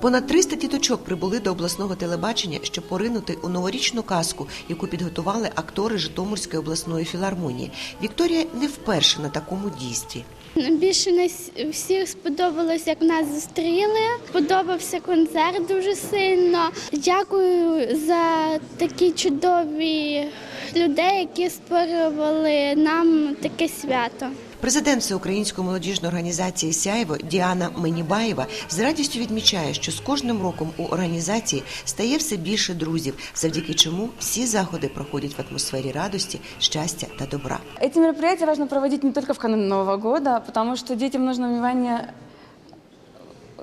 Понад 300 діточок прибули до обласного телебачення, щоб поринути у новорічну казку, яку підготували актори Житомирської обласної філармонії. Вікторія не вперше на такому дійстві. Більше нас всіх сподобалось, як нас зустріли. Подобався концерт дуже сильно. Дякую за такі чудові людей, які створювали нам таке свято. Президент Всеукраїнської молодіжної організації Сяйво Діана Менібаєва з радістю відмічає, що з кожним роком у організації стає все більше друзів, завдяки чому всі заходи проходять в атмосфері радості, щастя та добра. Эти мероприятия важно проводить не только в канун Нового года, потому что детям нужно внимание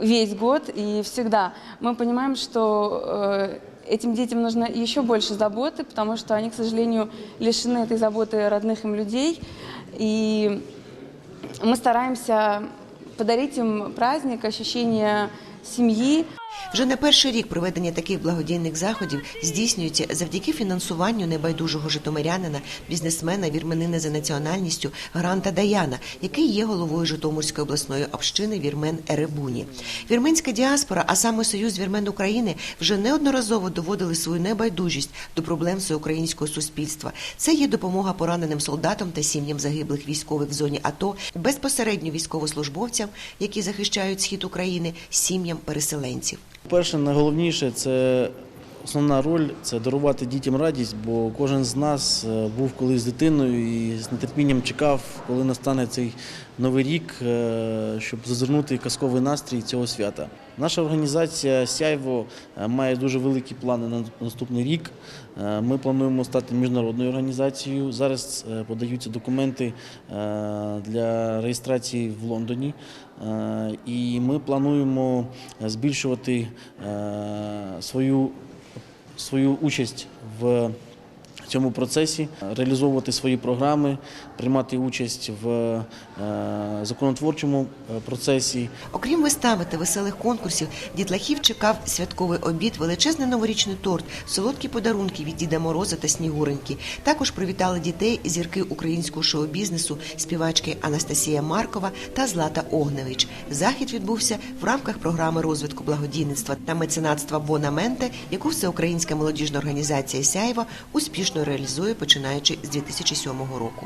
весь год и всегда. Мы понимаем, что э, этим детям нужно еще больше заботы, потому что они, к сожалению, лишены этой заботы родных им людей. И мы стараемся подарить им праздник, ощущение семьи, Вже не перший рік проведення таких благодійних заходів здійснюється завдяки фінансуванню небайдужого житомирянина, бізнесмена, вірменина за національністю Гранта Даяна, який є головою Житомирської обласної общини Вірмен Еребуні. Вірменська діаспора, а саме Союз Вірмен України, вже неодноразово доводили свою небайдужість до проблем всеукраїнського суспільства. Це є допомога пораненим солдатам та сім'ям загиблих військових в зоні АТО, безпосередньо військовослужбовцям, які захищають схід України, сім'ям переселенців. Перше, найголовніше це основна роль це дарувати дітям радість, бо кожен з нас е, був колись дитиною і з нетерпінням чекав, коли настане цей новий рік, е, щоб зазирнути казковий настрій цього свята. Наша організація Сяйво е, має дуже великі плани на наступний рік. Ми плануємо стати міжнародною організацією. Зараз подаються документи для реєстрації в Лондоні. І ми плануємо збільшувати свою, свою участь в цьому процесі, реалізовувати свої програми, приймати участь в е, законотворчому е, процесі. Окрім вистави та веселих конкурсів, дітлахів чекав святковий обід, величезний новорічний торт, солодкі подарунки від Діда Мороза та Снігуреньки. Також привітали дітей зірки українського шоу-бізнесу, співачки Анастасія Маркова та Злата Огневич. Захід відбувся в рамках програми розвитку благодійництва та меценатства Бонаменте, яку всеукраїнська молодіжна організація Сяєва успішно реалізує починаючи з 2007 року.